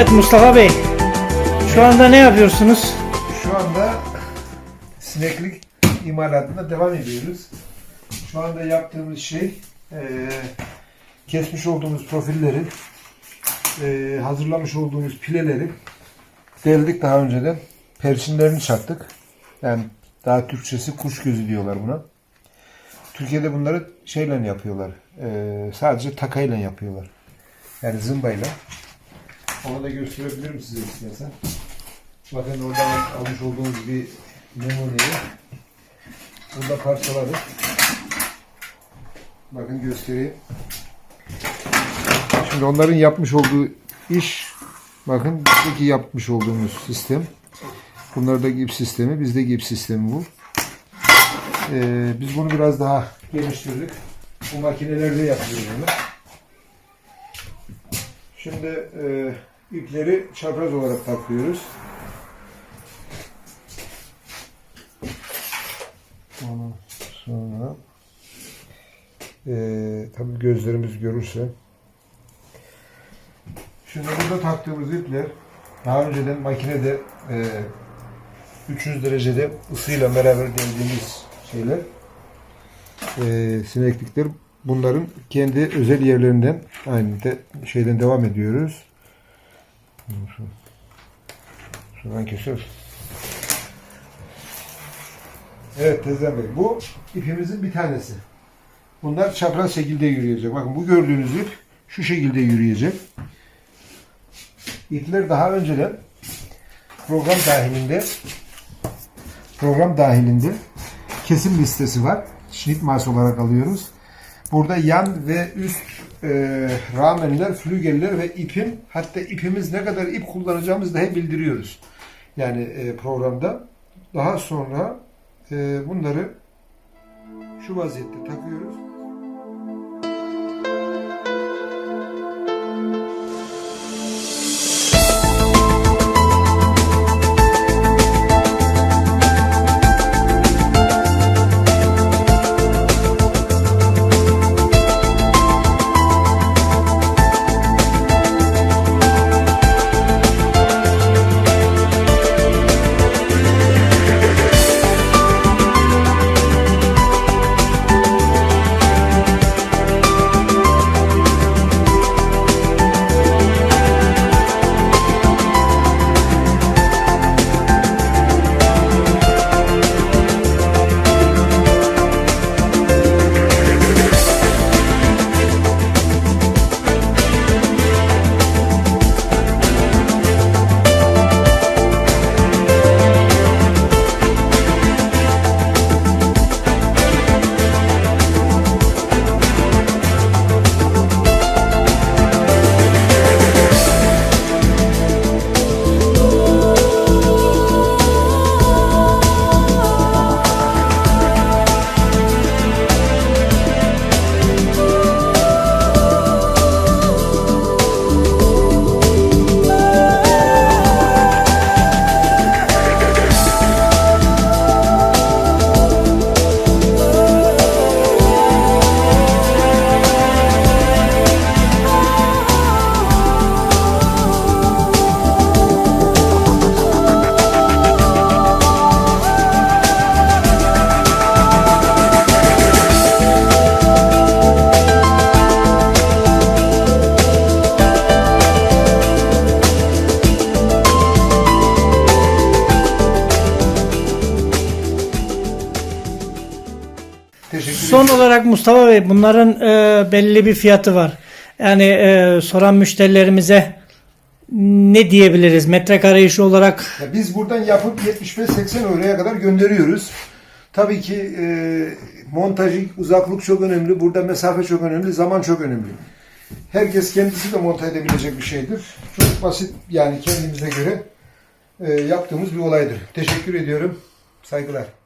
Evet Mustafa Bey. Şu anda ne yapıyorsunuz? Şu anda sineklik imalatına devam ediyoruz. Şu anda yaptığımız şey eee, kesmiş olduğumuz profilleri eee, hazırlamış olduğumuz pileleri deldik daha önceden. Perçinlerini çaktık. Yani daha Türkçesi kuş gözü diyorlar buna. Türkiye'de bunları şeyle yapıyorlar. eee, sadece takayla yapıyorlar. Yani zımbayla. Onu da gösterebilirim size istersen. Bakın oradan almış olduğumuz bir numuneyi burada parçaladık. Bakın göstereyim. Şimdi onların yapmış olduğu iş bakın bizdeki yapmış olduğumuz sistem. Bunlardaki ip sistemi, bizdeki ip sistemi bu. Ee, biz bunu biraz daha geliştirdik. Bu makinelerde yapıyoruz bunu. Şimdi e, ipleri çapraz olarak takıyoruz. Sonra eee tabii gözlerimiz görürse şimdi burada taktığımız ipler daha önceden makinede eee 300 derecede ısıyla beraber deldiğimiz şeyler eee sineklikler bunların kendi özel yerlerinden aynı de, şeyden devam ediyoruz. Şu- Şuradan kesiyoruz. Evet Tezden Bey. Bu ipimizin bir tanesi. Bunlar çapraz şekilde yürüyecek. Bakın bu gördüğünüz ip şu şekilde yürüyecek. İpler daha önceden program dahilinde program dahilinde kesim listesi var. Schnitt maß olarak alıyoruz. Burada yan ve üst e, ramenler, flügeller ve ipin hatta ipimiz ne kadar ip kullanacağımızı dahi bildiriyoruz. Yani e, programda. Daha sonra e, bunları şu vaziyette takıyoruz. Teşekkür Son olarak Mustafa Bey bunların e, belli bir fiyatı var. Yani e, soran müşterilerimize ne diyebiliriz? Metrekare işi olarak Ya Biz buradan yapıp 75-80 euroya kadar gönderiyoruz. Tabii ki e, montajı, uzaklık çok önemli. Burada mesafe çok önemli, zaman çok önemli. Herkes kendisi de montaj edebilecek bir şeydir. Çok basit yani kendimize göre e, yaptığımız bir olaydır. Teşekkür ediyorum. Saygılar.